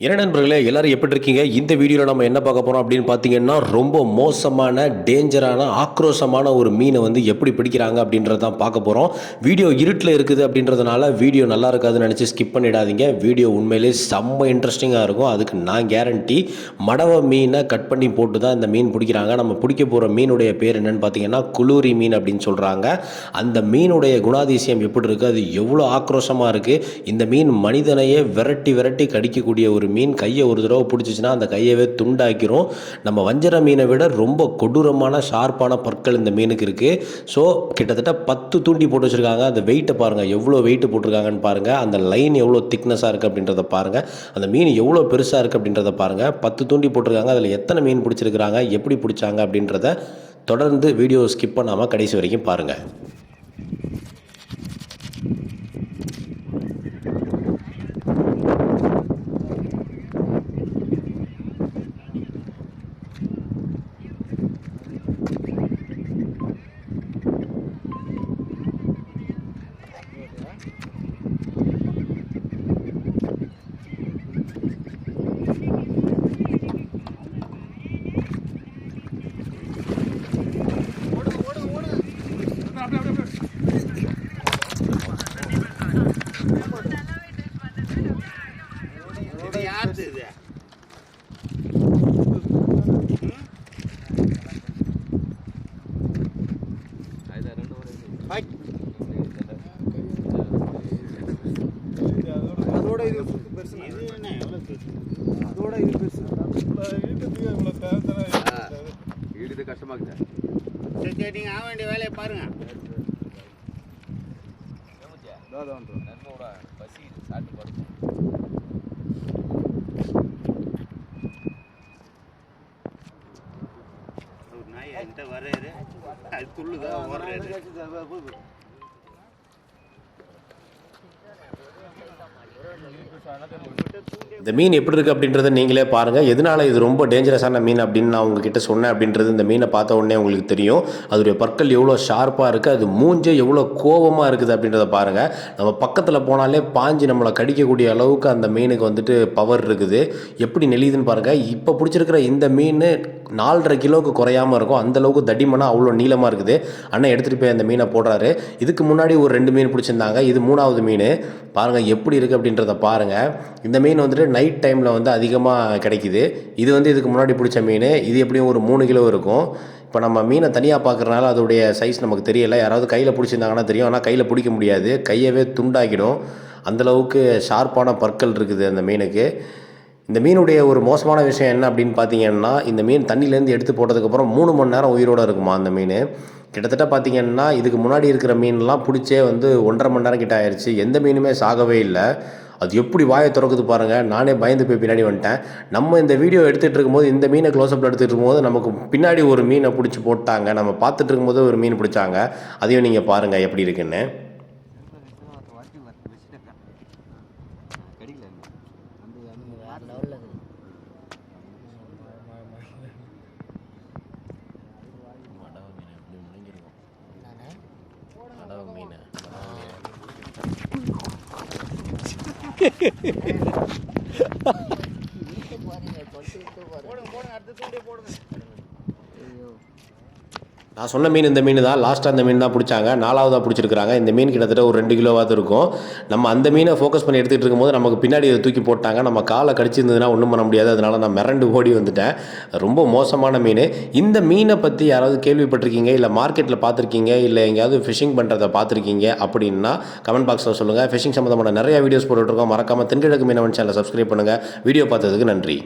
என்ன நண்பர்களே எல்லாரும் எப்படி இருக்கீங்க இந்த வீடியோவில் நம்ம என்ன பார்க்க போகிறோம் அப்படின்னு பார்த்தீங்கன்னா ரொம்ப மோசமான டேஞ்சரான ஆக்ரோஷமான ஒரு மீனை வந்து எப்படி பிடிக்கிறாங்க அப்படின்றத தான் பார்க்க போகிறோம் வீடியோ இருட்டில் இருக்குது அப்படின்றதுனால வீடியோ நல்லா இருக்காதுன்னு நினச்சி ஸ்கிப் பண்ணிடாதீங்க. வீடியோ உண்மையிலே செம்ம இன்ட்ரெஸ்டிங்காக இருக்கும். அதுக்கு நான் கேரண்டி மடவை மீனை கட் பண்ணி போட்டு தான் இந்த மீன் பிடிக்கிறாங்க. நம்ம பிடிக்க போகிற மீனுடைய பேர் என்னென்னு பார்த்தீங்கன்னா குளூரி மீன் அப்படின்னு சொல்கிறாங்க அந்த மீனுடைய குணாதிசயம் எப்படி இருக்குது அது எவ்வளோ ஆக்ரோஷமாக இருக்குது இந்த மீன் மனிதனையே விரட்டி விரட்டி கடிக்கக்கூடிய ஒரு மீன் கையை ஒரு தடவை பிடிச்சிச்சின்னா அந்த கையவே துண்டாக்கிரும். நம்ம வஞ்சர மீனை விட ரொம்ப கொடூரமான ஷார்ப்பான பற்கள் இந்த மீனுக்கு இருக்குது ஸோ கிட்டத்தட்ட பத்து தூண்டி போட்டு வச்சுருக்காங்க. அந்த வெயிட்டை பாருங்கள் எவ்வளோ வெயிட் போட்டிருக்காங்கன்னு பாருங்கள் அந்த லைன் எவ்வளோ திக்னஸாக இருக்குது அப்படின்றத பாருங்கள் அந்த மீன் எவ்வளோ பெருசாக இருக்குது அப்படின்றத பாருங்கள் பத்து தூண்டி போட்டிருக்காங்க. அதில் எத்தனை மீன் பிடிச்சிருக்கிறாங்க எப்படி பிடிச்சாங்க அப்படின்றத தொடர்ந்து வீடியோ ஸ்கிப் பண்ணாமல் கடைசி வரைக்கும் பாருங்கள் இது யாருது இது அதோட இது சுத்து பெருசு? அதோட இது பெருசு ஈடுது கஷ்டமாக்குது சரி. சரி. நீங்க ஆக வேண்டிய வேலையை பாருங்க. ஒரு நாய் என்கிட்ட வர்றாரு. அது துள்ளுதா இந்த மீன் எப்படி இருக்குது அப்படின்றத நீங்களே பாருங்கள் எதனால் இது ரொம்ப டேஞ்சரஸான மீன் அப்படின்னு நான் உங்ககிட்ட சொன்னேன் அப்படின்றது இந்த மீனை பார்த்த உடனே உங்களுக்கு தெரியும். அதோடைய பற்கள் எவ்வளோ ஷார்ப்பாக இருக்குது அது மூஞ்சே எவ்வளோ கோவமாக இருக்குது அப்படின்றத பாருங்கள் நம்ம பக்கத்தில் போனாலே பாஞ்சு நம்மளை கடிக்கக்கூடிய அளவுக்கு அந்த மீனுக்கு வந்துட்டு பவர் இருக்குது. எப்படி நெளியுதுன்னு பாருங்கள் இப்போ பிடிச்சிருக்கிற இந்த மீன் நாலரை கிலோவுக்கு குறையாமல் இருக்கும். அந்தளவுக்கு தடிமனாக அவ்வளோ நீளமாக இருக்குது. அண்ணன் எடுத்துகிட்டு போய் அந்த மீனை போடுறாரு. இதுக்கு முன்னாடி ஒரு ரெண்டு மீன் பிடிச்சிருந்தாங்க. இது மூணாவது மீன். பாருங்கள் எப்படி இருக்குது அப்படின்றத பாருங்கள் இந்த மீன் வந்துட்டு நைட் டைமில் வந்து அதிகமாக கிடைக்குது. இது வந்து இதுக்கு முன்னாடி பிடிச்ச மீன். இது எப்படியும் ஒரு மூணு கிலோ இருக்கும். இப்போ நம்ம மீனை தனியாக பார்க்குறனால அதோடைய சைஸ் நமக்கு தெரியல. யாராவது கையில் பிடிச்சிருந்தாங்கன்னா தெரியும். ஆனால் கையில் பிடிக்க முடியாது. கையவே துண்டாக்கிடும். அந்தளவுக்கு ஷார்ப்பான பற்கள் இருக்குது அந்த மீனுக்கு. இந்த மீனுடைய ஒரு மோசமான விஷயம் என்ன அப்படின்னு பார்த்தீங்கன்னா இந்த மீன் தண்ணியிலேருந்து எடுத்து போட்டதுக்கப்புறம் மூணு மணி நேரம் உயிரோடு இருக்குமா அந்த மீன்? கிட்டத்தட்ட பார்த்தீங்கன்னா இதுக்கு முன்னாடி இருக்கிற மீன்லாம் பிடிச்சே வந்து ஒன்றரை மணி நேரம் கிட்ட ஆயிடுச்சு எந்த மீனுமே சாகவே இல்லை. அது எப்படி வாயை திறக்குது பாருங்கள் நானே பயந்து போய் பின்னாடி வந்துட்டேன். நம்ம இந்த வீடியோ எடுத்துகிட்டு இருக்கும்போது இந்த மீனை க்ளோஸ்அப்பில் எடுத்துகிட்டு இருக்கும்போது நமக்கு பின்னாடி ஒரு மீனை பிடிச்சி போட்டாங்க. நம்ம பார்த்துட்டு இருக்கும்போது ஒரு மீன் பிடிச்சாங்க. அதையும் நீங்கள் பாருங்கள் எப்படி இருக்குன்னு. வேற லெவலில் இருக்குது போடுங்க போடுங்க அடுத்த தூண்டியை போடுங்க ஐயோ நான் சொன்ன மீன் இந்த மீன் தான். லாஸ்ட்டாக அந்த மீன் தான் பிடிச்சாங்க. நாலாவதாக பிடிச்சிருக்காங்க இந்த மீன் கிட்டத்தட்ட ஒரு ரெண்டு கிலோவாக இருக்கும். நம்ம அந்த மீனை ஃபோக்கஸ் பண்ணி எடுத்துகிட்டு இருக்கும்போது நமக்கு பின்னாடி இதை தூக்கி போட்டாங்க. நம்ம காலை கடிச்சிருந்ததுன்னா ஒன்றும் பண்ண முடியாது. அதனால நான் மிரண்டு ஓடி வந்துட்டேன். ரொம்ப மோசமான மீன். இந்த மீனை பற்றி யாராவது கேள்விப்பட்டிருக்கீங்க? இல்லை மார்க்கெட்டில் பார்த்துருக்கீங்க? இல்லை எங்கேயாவது ஃபிஷிங் பண்ணுறதை பார்த்துருக்கீங்க? அப்படின்னா கமெண்ட் பாக்ஸில் சொல்லுங்கள் ஃபிஷிங் சம்மந்தமான நிறைய வீடியோஸ் போட்டுட்ருக்கோம் மறக்காமல் தென்கிழக்கு மீனவன் சேனலை சப்ஸ்கிரைப் பண்ணுங்கள் வீடியோ பார்த்ததுக்கு நன்றி.